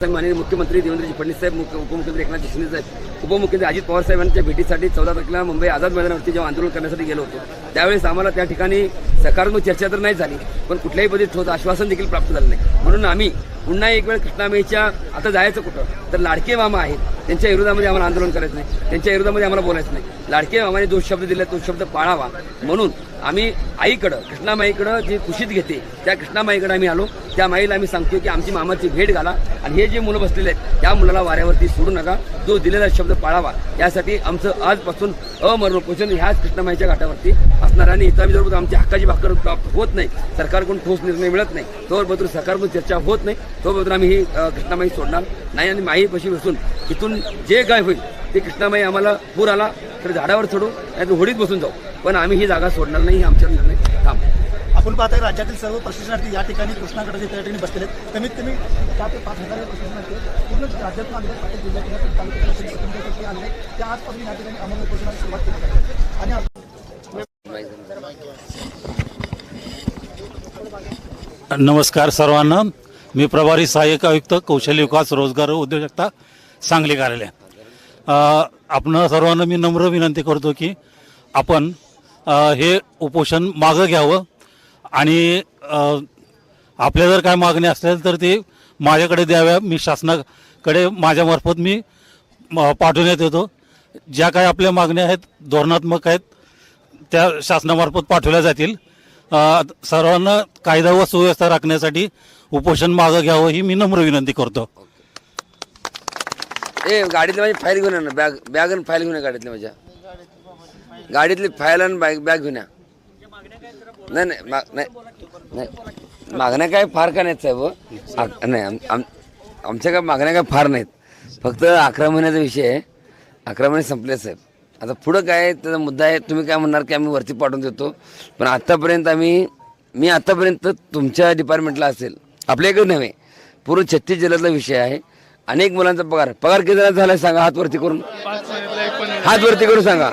माननीय मुख्यमंत्री देवेंद्रजी फडणवीस साहेब उपमुख्यमंत्री एकनाथ शिंदे साहेब उपमुख्यमंत्री अजित पवार साहेबांच्या भेटीसाठी चौदा तारखेला मुंबई आझाद मैदानावरती जेव्हा आंदोलन करण्यासाठी गेलो होतो त्यावेळेस आम्हाला त्या ठिकाणी सकारात्मक चर्चा तर नाही झाली पण कुठल्याही पद्धती ठोस आश्वासन देखील प्राप्त झालं नाही. म्हणून आम्ही पुन्हा एक वेळ कृष्णामाईच्या आता जायचं कुठं? तर लाडके मामा आहेत. त्यांच्या विरोधामध्ये आम्हाला आंदोलन करायचं नाही. त्यांच्या विरोधामध्ये आम्हाला बोलायचं नाही. लाडके मामाने जो शब्द दिला तो शब्द पाळावा. म्हणून आम्ही आईकडं कृष्णामाईकडं जी खुशीत घेते त्या कृष्णामाईकडे आम्ही आलो. त्या माईला आम्ही सांगतो की आमची मामाची भेट घाला. आणि हे जे मुलं बसलेले आहेत त्या मुलाला वाऱ्यावरती सोडू नका. जो दिलेला शब्द पाळावा. यासाठी आमचं आजपासून अमरण पोषण ह्याच कृष्णामाईच्या घाटावरती असणार आणि इतर जर आमच्या हक्काची भाकर प्राप्त होत नाही सरकारकडून ठोस निर्णय मिळत नाही तोवर सरकारकडून चर्चा होत नाही तोपर्यंत आम्ही ही अ, सोडणार नाही आणि माही पशी बसून इथून जे काय होईल ते कृष्णामाई आम्हाला पूर आला तर झाडावर चढू नाही होडीत बसून जाऊ. पण आम्ही ही जागा सोडणार नाही हे आमचा निर्णय. थांब. आपण पाहताय राज्यातील सर्व प्रशिक्षणार्थी या ठिकाणी कृष्णागडाचे त्या ठिकाणी बसलेले आहेत. कमीत कमी चार ते पाच हजार प्रशिक्षणार्थी पूर्ण राज्यातून आलेले आहेत. प्रत्येक जिल्ह्यातून तालुक्यातून त्या आजपासून या ठिकाणी अमल सुरुवात केली आणि नमस्कार सर्वांना. मी प्रभारी सहाय्यक आयुक्त कौशल्य विकास रोजगार उद्योजकता सांगली कार्यालय. आपण सर्वांना मी नम्र विनंती करतो की आपण हे उपोषण मागं घ्यावं आणि आपल्या जर काय मागणी असेल तर ती माझ्याकडे द्याव्या. मी शासनाकडे माझ्यामार्फत मी पाठवण्यात येतो. ज्या काही आपल्या मागण्या आहेत धोरणात्मक आहेत त्या शासनामार्फत पाठवल्या जातील. सर्वांना कायदा व सुव्यवस्था राखण्यासाठी उपोषण मागं घ्यावं ही मी नम्र विनंती करतो. ए गाडीतली माझी फाईल घेऊन या ना बॅग बॅग आणि फाईल घेऊन या गाडीतली माझ्या. गाडीतली फाईल आणि बॅग बॅग घेऊन या. नाही नाही माग नाही नाही. मागण्या काय फार का नाहीत साहेब हो? आ- नाही आम- आम- आमच्या काय मागण्या काय फार नाहीत. फक्त अकरा महिन्याचा विषय आहे. अकरा महिने संपले साहेब. आता पुढं काय त्याचा मुद्दा आहे तुम्ही काय म्हणणार की आम्ही वरती पाठवून देतो. पण आत्तापर्यंत आम्ही मी आत्तापर्यंत तुमच्या डिपार्टमेंटला असेल आपल्याकडे नव्हे पूर्ण छत्तीस जिल्ह्यातला विषय आहे. अनेक मुलांचा पगार पगार किती जणांचा झाला सांगा हात वरती करून. हात वरती करून सांगा.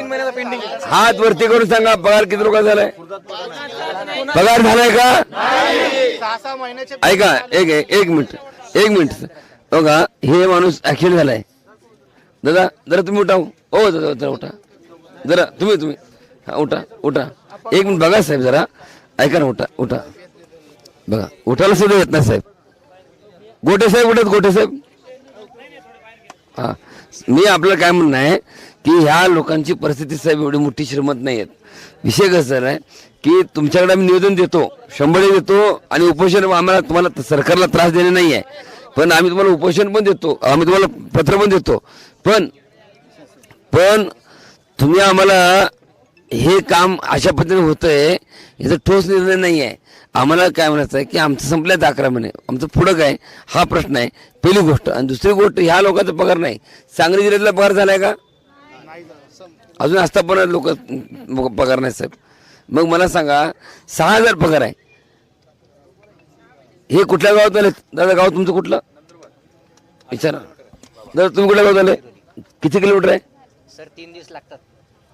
हात वरती करून सांगा पगार किती लोकांचा झालाय? पगार झालाय का? ऐका एक एक एक मिनिट एक मिनिट. बघा हे माणूस ऍक्सिडेंट झालाय. दादा जरा तुम्ही उठा हो. हो. दादा जरा उठा. जरा तुम्ही तुम्ही. हा उठा उठा. एक मिनिट बघा साहेब जरा. ऐका ना उठा उठा. बघा उठायला सुद्धा येत नाही साहेब. गोटे साहेब उठत गोटे साहेब. हा. मी आपलं काय म्हणणं आहे की ह्या लोकांची परिस्थिती साहेब एवढी मोठी श्रीमंत नाही आहेत. विषय कसं आहे की तुमच्याकडे आम्ही निवेदन देतो शंभरही देतो आणि उपोषण आम्हाला तुम्हाला सरकारला त्रास देणे नाही आहे. पण आम्ही तुम्हाला उपोषण पण देतो आम्ही तुम्हाला पत्र पण देतो. पण पण तुम्ही आम्हाला हे काम अशा पद्धतीने होतंय याचा ठोस निर्णय नाही आहे आम्हाला काय म्हणायचं आहे की आमचं संपल्यात अकरा महिने. आमचं पुढं काय? हा प्रश्न आहे. पहिली गोष्ट. आणि दुसरी गोष्ट ह्या लोकांचा पगार नाही. सांगली जिल्ह्यातला पगार झालाय का? अजून आस्थापना लोक पगार नाही साहेब. मग मला सांगा सहा हजार पगार आहे. हे कुठल्या गावात आले दादा गाव तुमचं कुठलं? विचारा. दादा तुम्ही कुठल्या गावात आले किती किलोमीटर आहे? सर तीन दिवस लागतात.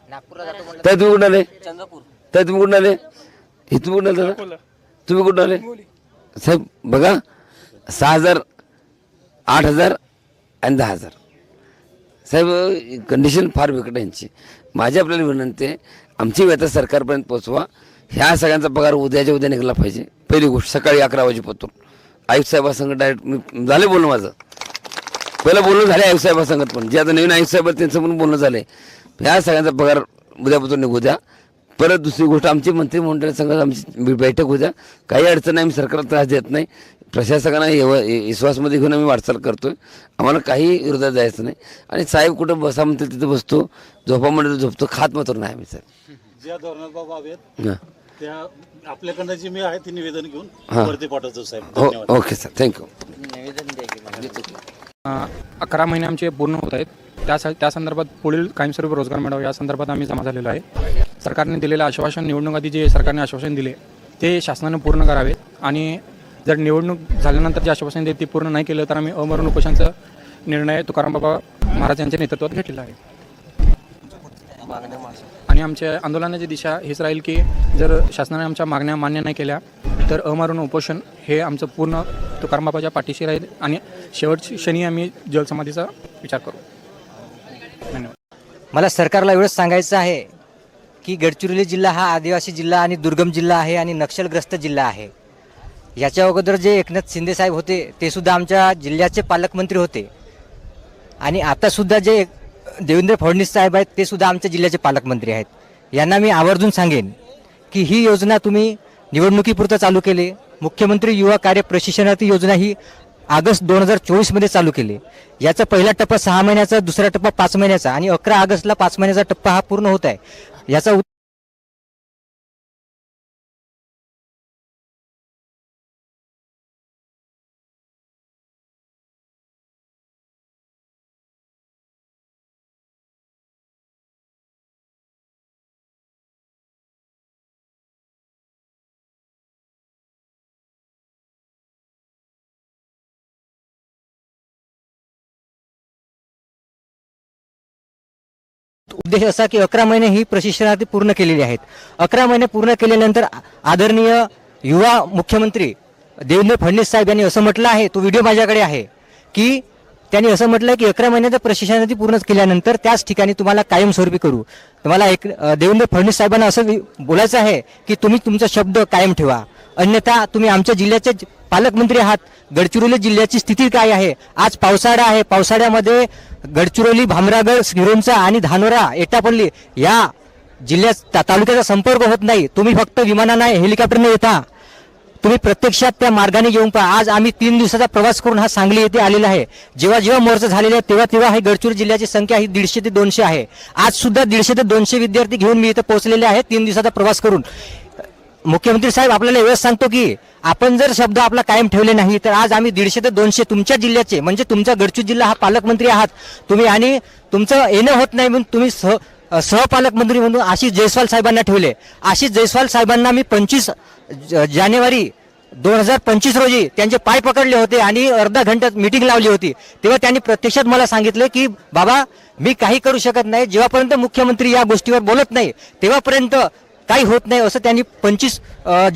नागपूरला जातो ताई तुम्ही कुठून आले? चंद्रपूर. ताई तुम्ही कुठून आले? हे तुम्ही कुठून आले? दादा? तुम्ही कुठून आले? साहेब बघा सहा हजार आठ हजार आणि दहा हजार. साहेब कंडिशन फार बिकट आहे यांची. माझी आपल्याला विनंती आहे आमची व्यथा सरकारपर्यंत पोहोचवा ह्या सगळ्यांचा पगार उद्याच्या उद्या निघाला पाहिजे. पहिली गोष्ट सकाळी अकरा वाजेपासून. आयुक्त साहेबासंग डायरेक्ट मी झाले बोलणं माझं. पहिलं बोलणं झालं आयुक्त साहेबासंगत पण. जे आता नवीन आयुक्त साहेब आहेत त्यांचं पण बोलणं झालंय. ह्या सगळ्यांचा पगार उद्यापासून निघू द्या. परत दुसरी गोष्ट आमची मंत्रिमंडळ संघात आमची बैठक होऊ द्या. काही अडचण नाही आम्ही सरकारला त्रास देत नाही. प्रशासकांना ए- विश्वासमध्ये घेऊन आम्ही वाटचाल करतोय. आम्हाला काही विरोधात जायचं नाही. आणि साहेब कुठं बसा म्हणतील तिथं बसतो. झोपा म्हणतो झोपतो. खात मात्र नाही आम्ही साहेब. ज्या धोरणात बाबा आहेत त्या आपल्याकडनं जी मी आहे ती निवेदन घेऊन हां. वरती पाठवतो साहेब. हो धन्यवाद. ओके सर थँक्यू निवेदन द्या अकरा महिने आमचे पूर्ण होत आहेत. त्यासाठी त्या संदर्भात पुढील कायमस्वरूपी रोजगार मिळावा या संदर्भात आम्ही जमा झालेलो आहे. सरकारने दिलेलं आश्वासन निवडणूक आधी जे सरकारने आश्वासन दिले ते शासनाने पूर्ण करावे. आणि जर निवडणूक झाल्यानंतर जे आश्वासन देते ते पूर्ण नाही केलं तर आम्ही अमरण उपोषणाचा निर्णय तुकाराम बाबा महाराज यांच्या नेतृत्वात घेतलेला आहे. आणि आमच्या आंदोलनाची दिशा हीच राहील की जर शासनाने आमच्या मागण्या मान्य नाही केल्या तर अमारून उपोषण हे आमचं पूर्ण तुकारामाबाच्या पाठीशी राहील आणि शेवटची क्षणी आम्ही जलसमाधीचा विचार करू. धन्यवाद. मला सरकारला एवढंच सांगायचं आहे की गडचिरोली जिल्हा हा आदिवासी जिल्हा आणि दुर्गम जिल्हा आहे आणि नक्षलग्रस्त जिल्हा आहे. याच्या अगोदर जे एकनाथ शिंदे साहेब होते ते सुद्धा आमच्या जिल्ह्याचे पालकमंत्री होते. आणि आतासुद्धा जे देवेंद्र फडणवीस साहेब आहेत ते सुद्धा आमच्या जिल्ह्याचे पालकमंत्री आहेत. यांना मी आवर्जून सांगेन की ही योजना तुम्ही निवडणुकीपुरतं चालू केले. मुख्यमंत्री युवा कार्य प्रशिक्षणार्थी योजना ही ऑगस्ट दोन हजार चोवीसमध्ये चालू केली. याचा पहिला टप्पा सहा महिन्याचा दुसरा टप्पा पाच महिन्याचा आणि अकरा ऑगस्टला पाच महिन्याचा टप्पा हा पूर्ण होत आहे. याचा उद्देश असा की अकरा महिने ही प्रशिक्षणार्थी पूर्ण केलेली आहेत. अकरा महिने पूर्ण केल्यानंतर आदरणीय युवा मुख्यमंत्री देवेंद्र फडणवीस साहेब यांनी असं म्हटलं आहे तो व्हिडिओ माझ्याकडे आहे की त्यांनी असं म्हटलं की अकरा महिन्याचं प्रशिक्षणार्थी पूर्ण केल्यानंतर त्याच ठिकाणी तुम्हाला कायमस्वरूपी करू. तुम्हाला एक देवेंद्र फडणवीस साहेबांना असं बोलायचं आहे की तुम्ही तुमचा शब्द कायम ठेवा. अन्यथा तुम्ही आमच्या जिल्ह्याचे पालकमंत्री आहात गडचिरोली जिल्ह्याची स्थिती काय आहे? आज पावसाळा आहे. पावसाळ्यामध्ये गडचिरोली भामरागड सिरोंचा आणि धानोरा एटापल्ली या जिल्ह्यात तालुक्याचा संपर्क होत नाही. तुम्ही फक्त विमानानं हेलिकॉप्टरने येता. तुम्ही प्रत्यक्षात त्या मार्गाने येऊन पहा. आज आम्ही तीन दिवसाचा प्रवास करून हा सांगली येथे आलेला आहे. जेव्हा जेव्हा मोर्चा झालेला आहे तेव्हा तेव्हा हे गडचिरोली जिल्ह्याची संख्या ही दीडशे ते दोनशे आहे. आज सुद्धा दीडशे ते दोनशे विद्यार्थी घेऊन मी इथं पोहोचलेले आहे. तीन दिवसाचा प्रवास करून. मुख्यमंत्री साहेब आपल्याला एवढंच सांगतो की आपण जर शब्द आपला कायम ठेवले नाही तर आज आम्ही दीडशे ते दोनशे तुमच्या जिल्ह्याचे म्हणजे तुमचा गडचिरोली जिल्हा हा पालकमंत्री आहात. तुम्ही आणि तुमचं येणं होत नाही म्हणून तुम्ही सह सहपालकमंत्री म्हणून आशिष जयस्वाल साहेबांना ठेवले. आशिष जयस्वाल साहेबांना मी पंचवीस जानेवारी दोन हजार पंचवीस रोजी त्यांचे पाय पकडले होते आणि अर्धा घंट्यात मिटिंग लावली होती. तेव्हा त्यांनी प्रत्यक्षात मला सांगितलं की बाबा मी काही करू शकत नाही. जेव्हापर्यंत मुख्यमंत्री या गोष्टीवर बोलत नाही तेव्हापर्यंत काही होत नाही असं त्यांनी पंचवीस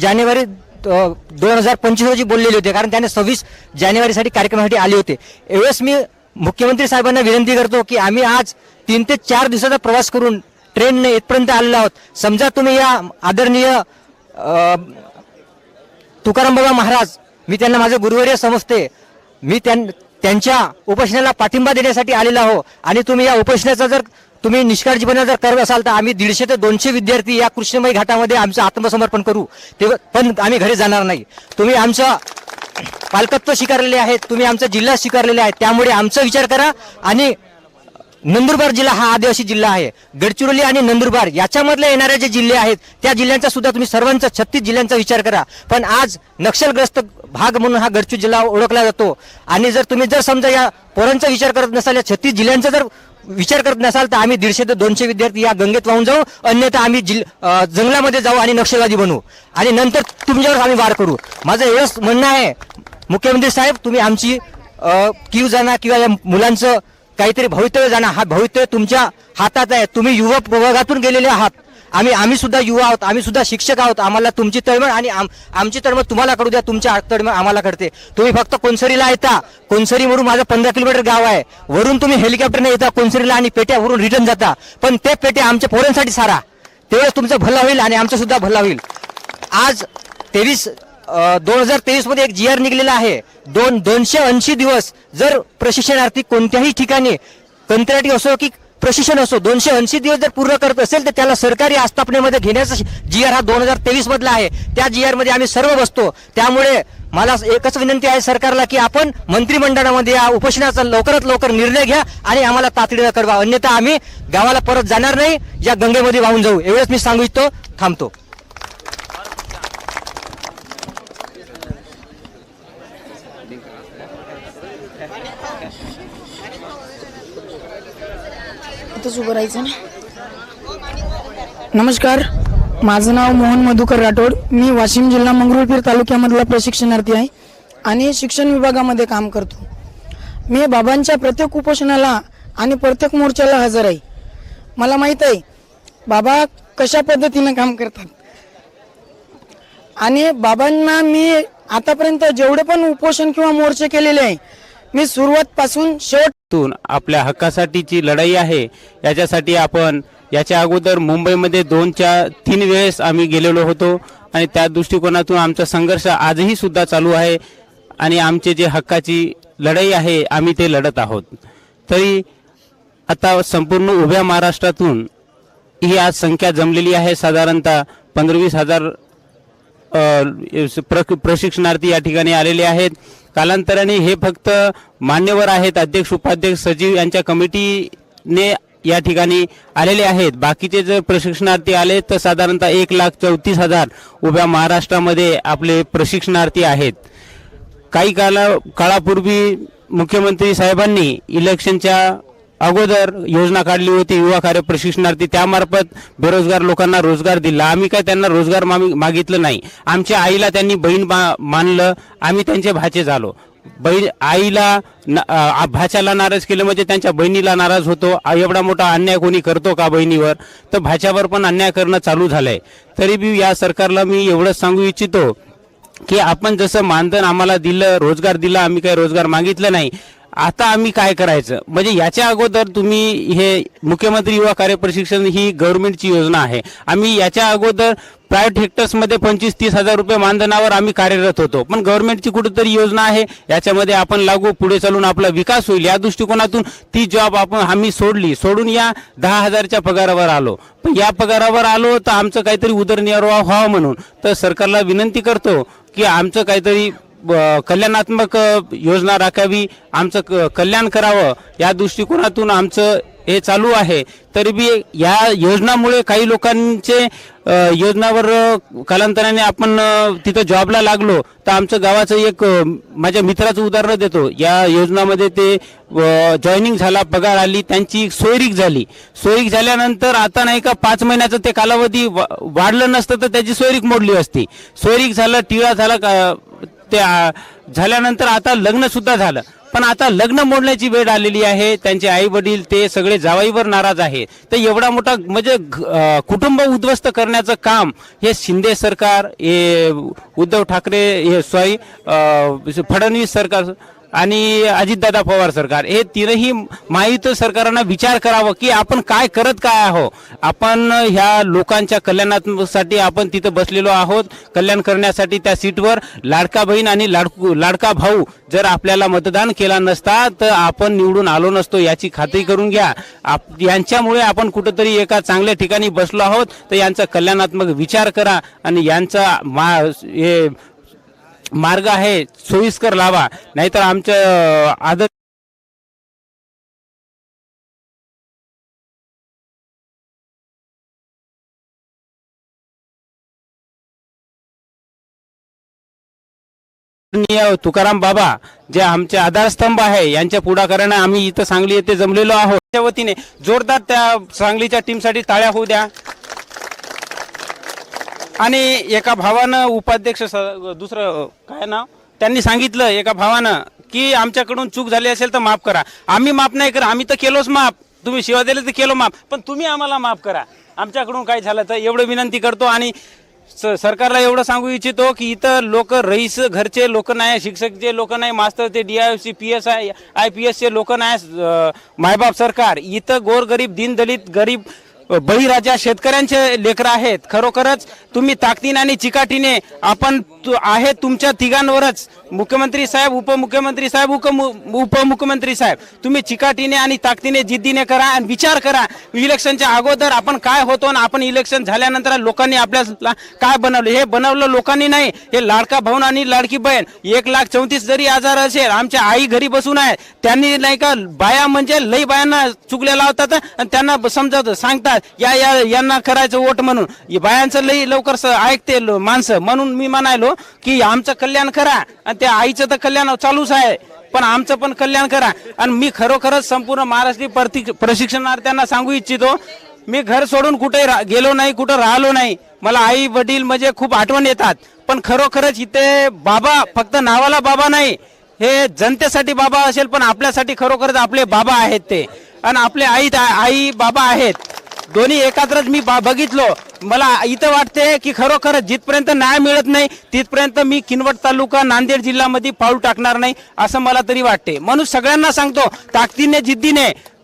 जानेवारी दोन हजार पंचवीस रोजी बोललेले होते कारण त्यांना सव्वीस जानेवारीसाठी कार्यक्रमासाठी आले होते. एवढंच मी मुख्यमंत्री साहेबांना विनंती करतो की आम्ही आज तीन ते चार दिवसाचा प्रवास करून ट्रेनने इथपर्यंत आलेलो आहोत. समजा तुम्ही या आदरणीय तुकाराम बाबा महाराज मी त्यांना माझं गुरुवर्य समजते. मी त्यां त्यांच्या उपोषणाला पाठिंबा देण्यासाठी आलेला आहो. आणि तुम्ही या उपोषणाचा जर तुम्ही निष्काळजीपणा जर करत असाल तर आम्ही दीडशे ते दोनशे विद्यार्थी या कृष्णमयी घाटामध्ये आमचं आत्मसमर्पण करू. ते पण आम्ही घरी जाणार नाही. तुम्ही आमचं पालकत्व स्वीकारलेले आहेत तुम्ही आमचा जिल्हा स्वीकारलेला आहे त्यामुळे आमचा विचार करा आणि नंदुरबार जिल्हा हा आदिवासी जिल्हा आहे. गडचिरोली आणि नंदुरबार याच्यामधले येणारे जे जिल्हे आहेत त्या जिल्ह्यांचा सुद्धा तुम्ही सर्वांचा छत्तीस जिल्ह्यांचा विचार करा. पण आज नक्षलग्रस्त भाग म्हणून हा गडचिर जिल्हा ओळखला जातो. आणि जर तुम्ही जर समजा या पोरांचा विचार करत नसाल या छत्तीस जिल्ह्यांचा जर विचार करत नसाल तर आम्ही दीडशे ते दोनशे विद्यार्थी या गंगेत वाहून जाऊ अन्यथा आम्ही जिल जंगलामध्ये जाऊ आणि नक्षलवादी बनवू आणि नंतर तुमच्यावर आम्ही वार करू. माझं एवढंच म्हणणं आहे. मुख्यमंत्री साहेब तुम्ही आमची कीव जाणा किंवा या मुलांचं काहीतरी भवितव्य जाणं हा भवितव्य तुमच्या हातात आहे. तुम्ही युवक प्रभागातून गेलेले आहात. आम्ही आम्ही सुद्धा युवा आहोत आम्ही सुद्धा शिक्षक आहोत. आम्हाला तुमची तळमळ आणि आम- आमची तळमळ तुम्हाला करू द्या तुमच्या तळमळ आम्हाला करते. तुम्ही फक्त कोणसरीला येता. कोनसरीवरून माझं पंधरा किलोमीटर गाव आहे. वरून तुम्ही हेलिकॉप्टरने येता कोणसरीला आणि पेट्यावरून रिटर्न जाता. पण ते पेट्या आमच्या पोरांसाठी सारा. तेवढंच तुमचं भला होईल आणि आमचं सुद्धा भला होईल. आज तेवीस दोन हजार तेवीसमध्ये एक जी आर निघलेला आहे. दोन दोनशे ऐंशी दिवस जर प्रशिक्षणार्थी कोणत्याही ठिकाणी कंत्राटी असो की प्रशिक्षण असो दोनशे ऐंशी दिवस जर पूर्ण करत असेल तर त्याला सरकारी आस्थापनेमध्ये घेण्याचा जी आर हा दोन हजार तेवीस मधला आहे त्या जी आरमध्ये आम्ही सर्व बसतो. त्यामुळे मला एकच विनंती आहे सरकारला की आपण मंत्रिमंडळामध्ये या उपोषणाचा लवकरात लवकर निर्णय घ्या आणि आम्हाला तातडीनं कळवा. अन्यथा आम्ही गावाला परत जाणार नाही या गंगेमध्ये वाहून जाऊ. एवढंच मी सांगू इच्छितो थांबतो. इथंच उभं राहायचं ना. नमस्कार माझं नाव मोहन मधुकर राठोड. मी वाशिम जिल्हा मंगरुळपीर तालुक्यामधला प्रशिक्षणार्थी आहे आणि शिक्षण विभागामध्ये काम करतो. मी बाबांच्या प्रत्येक उपोषणाला आणि प्रत्येक मोर्चाला हजर आहे. मला माहीत आहे बाबा कशा पद्धतीनं काम करतात. आणि बाबांना मी आतापर्यंत जेवढे पण उपोषण किंवा मोर्चे केलेले आहे मी सुरुवातपासून शेवटतून आपल्या हक्कासाठीची लढाई आहे. याच्यासाठी आपण याच्या अगोदर मुंबईमध्ये दोनच्या तीन वेळेस आम्ही गेलेलो होतो आणि त्या दृष्टिकोनातून आमचा संघर्ष आजही सुद्धा चालू आहे आणि आमचे जे हक्काची लढाई आहे आम्ही ते लढत आहोत. तरी आता संपूर्ण उभ्या महाराष्ट्रातून ही आज संख्या जमलेली आहे. साधारणतः पंधरा वीस हजार प्र- प्रशिक्षणार्थी या ठिकाणी आलेले आहेत. कालांतराने हे फक्त मान्यवर आहेत. अध्यक्ष उपाध्यक्ष सचिव यांच्या कमिटीने या ठिकाणी आलेले आहेत. बाकीचे जर प्रशिक्षणार्थी आले तर साधारणतः एक लाख चौतीस हजार उभ्या महाराष्ट्रामध्ये आपले प्रशिक्षणार्थी आहेत. काही काला काळापूर्वी मुख्यमंत्री साहेबांनी इलेक्शनच्या अगोदर योजना काढली होती युवा कार्य प्रशिक्षणार्थी त्यामार्फत बेरोजगार लोकांना रोजगार दिला. आम्ही काय त्यांना रोजगार मागितलं नाही. आमच्या आईला त्यांनी बहीण मानलं आम्ही त्यांचे भाचे झालो. बहीण आईला ना भाच्याला नाराज केलं म्हणजे त्यांच्या बहिणीला नाराज होतो. एवढा मोठा अन्याय कोणी करतो का बहिणीवर? तर भाच्यावर पण अन्याय करणं चालू झालंय. तरी बी या सरकारला मी एवढंच सांगू इच्छितो की आपण जसं मानधन आम्हाला दिलं रोजगार दिला आम्ही काही रोजगार मागितलं नाही आता आम्ही काय करायचं? म्हणजे याच्या अगोदर तुम्ही हे मुख्यमंत्री युवा कार्य प्रशिक्षण ही गव्हर्नमेंटची योजना आहे. आम्ही याच्या अगोदर प्रायव्हेट हेक्टर्समध्ये पंचवीस तीस हजार रुपये मानधनावर आम्ही कार्यरत होतो. पण गव्हर्नमेंटची कुठेतरी योजना आहे. याच्यामध्ये आपण लागू पुढे चालून आपला विकास होईल. या दृष्टिकोनातून ती जॉब आपण आम्ही सोडली. सोडून या दहा हजारच्या पगारावर आलो. पण या पगारावर आलो तर आमचं काहीतरी उदरनिर्वाह व्हावं म्हणून. तर सरकारला विनंती करतो की आमचं काहीतरी कल्याणात्मक योजना राखावी. आमचं क- कल्याण करावं. या दृष्टिकोनातून आमचं हे चालू आहे. तरी बी या योजनामुळे काही लोकांचे योजनावर कालांतराने आपण तिथं जॉबला लागलो तर आमचं गावाचं एक माझ्या मित्राचं उदाहरण देतो. या योजनामध्ये ते जॉईनिंग झाला पगार आली त्यांची सोयरीक झाली. सोयरीक झाल्यानंतर आता नाही का पाच महिन्याचं ते कालावधी वाढलं नसतं तर त्याची सोयरीक मोडली असती. सोयरीक झालं टिळा झाला का ते झाल्यानंतर आता लग्न सुद्धा झालं. पण आता लग्न मोडण्याची वेळ आलेली आहे. त्यांचे आई वडील ते सगळे जावाईवर नाराज आहे. तर एवढा मोठा म्हणजे कुटुंब उद्ध्वस्त करण्याचं काम हे शिंदे सरकार हे उद्धव ठाकरे हे सॉरी फडणवीस सरकार आणि अजितदादा पवार सरकार हे तीनही माहीत सरकारांना विचार करावं की आपण काय करत काय आहो? आपण ह्या लोकांच्या कल्याणासाठी आपण तिथं बसलेलो आहोत. कल्याण करण्यासाठी त्या सीटवर लाडका बहीण आणि लाडकू लाडका भाऊ जर आपल्याला मतदान केला नसता तर आपण निवडून आलो नसतो याची खात्री करून घ्या. आप यांच्यामुळे आपण कुठंतरी एका चांगल्या ठिकाणी बसलो आहोत तर यांचा कल्याणात्मक विचार करा आणि यांचा मा हे मार्ग आहे सोयीस्कर लावा. नाहीतर आमच्या आदर तुकाराम बाबा जे आमचे आधारस्तंभ आहे यांच्या पुढाकाराने आम्ही इथं सांगली येथे जमलेलो आहोत. त्या वतीने जोरदार त्या सांगलीच्या टीमसाठी टाळ्या होऊ द्या. आणि एका भावानं उपाध्यक्ष स- दुसरं काय नाव? त्यांनी सांगितलं एका भावानं की आमच्याकडून चूक झाली असेल तर माफ करा. आम्ही माफ नाही करा आम्ही तर केलोच माफ. तुम्ही शिवा दिले तर केलो माफ. पण तुम्ही आम्हाला माफ करा. आमच्याकडून काय झालं तर एवढं विनंती करतो आणि स- सरकारला एवढं सांगू इच्छितो की इथं लोक रईस घरचे लोक नाही शिक्षक जे लोक नाही मास्तर ते D I C P S I I P एसचे लोक नाही अं, मायबाप सरकार. इथं गोरगरीब दीनदलित गरीब बळीराजा शेतकऱ्यांचे लेकर आहेत. खरोखरच तुम्ही ताकदीने आणि चिकाटीने आपण आहे तुमच्या तिघांवरच. मुख्यमंत्री साहेब उपमुख्यमंत्री साहेब उपमु- उपमुख्यमंत्री साहेब. तुम्ही चिकाटीने आणि ताकदीने जिद्दीने करा आणि विचार करा. इलेक्शनच्या अगोदर आपण काय होतो आणि आपण इलेक्शन झाल्यानंतर लोकांनी आपल्याला काय बनवलं? हे बनवलं लोकांनी नाही. हे लाडका भाऊन आणि लाडकी बहीण. एक लाख चौतीस जरी आजार असेल आमच्या आई घरी बसून आहे. त्यांनी नाही का बाया म्हणजे लई बायांना चुकल्या लावतात आणि त्यांना समजत सांगतात या या यांना करायचं वोट म्हणून. बायांचं लई लवकर स- ऐकते माणसं. म्हणून मी म्हणायलो की आमचं कल्याण करा. आणि त्या आईचं तर कल्याण चालूच आहे. पण आमचं पण कल्याण करा. आणि मी खरोखरच संपूर्ण महाराष्ट्रीय प्रशिक्षणार्थ्यांना सांगू इच्छितो मी घर सोडून कुठे गेलो नाही कुठं राहिलो नाही. मला आई वडील म्हणजे खूप आठवण येतात. पण खरोखरच इथे बाबा फक्त नावाला बाबा नाही. हे जनतेसाठी बाबा असेल पण आपल्यासाठी खरोखरच आपले बाबा आहेत ते. आणि आपले आई आई बाबा आहेत. दोन्ही एकत्रच मी बा- बघितलो. मला इथं वाटते की खरोखर जिथपर्यंत न्याय मिळत नाही तिथपर्यंत मी किनवट तालुका नांदेड जिल्ह्यामध्ये पाऊल टाकणार नाही असं मला तरी वाटते. म्हणून सगळ्यांना सांगतो ताकदीने जिद्दीने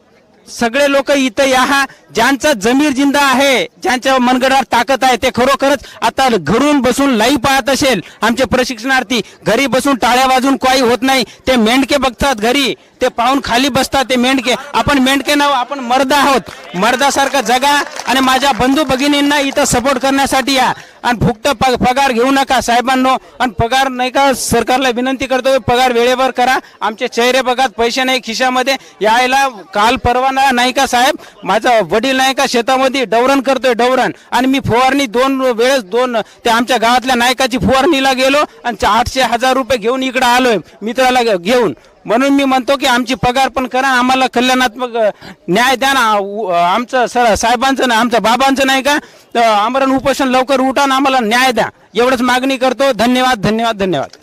सगळे लोक इथं या. ज्यांचा जमीर जिंदा आहे ज्यांच्या मनगडात ताकद आहे ते खरोखरच आता घरून बसून लाईव्ह पाहत असेल. आमचे प्रशिक्षणार्थी घरी बसून टाळ्या वाजून काही होत नाही ते मेंढके बघतात घरी. ते पाहून खाली बसतात ते मेंढके. आपण मेंढके नाव आपण मर्द आहोत. मर्दासारखं जगा आणि माझ्या बंधू भगिनींना इथं सपोर्ट करण्यासाठी या. आणि फुकट पग पगार घेऊ नका साहेबांनो. आणि पगार नाही का सरकारला विनंती करतो पगार वेळेवर करा. आमचे चेहरे बघा पैसे नाही खिशामध्ये. यायला काल परवाना नाही का साहेब? माझा वडील नाही का शेतामध्ये डवरण करतोय डवरण. आणि मी फवारणी दोन वेळेस दोन ते आमच्या गावातल्या नायकाची फवारणीला गेलो आणि आठशे हजार रुपये घेऊन इकडे आलोय मित्राला घेऊन. म्हणून मी म्हणतो की आमची पगार पण करा आम्हाला कल्याणात्मक न्याय द्या ना. आमचं सर साहेबांचं ना आमच्या बाबांचं नाही का? आमरण उपोषण लवकर उठा ना आम्हाला न्याय द्या. एवढंच मागणी करतो. धन्यवाद धन्यवाद धन्यवाद.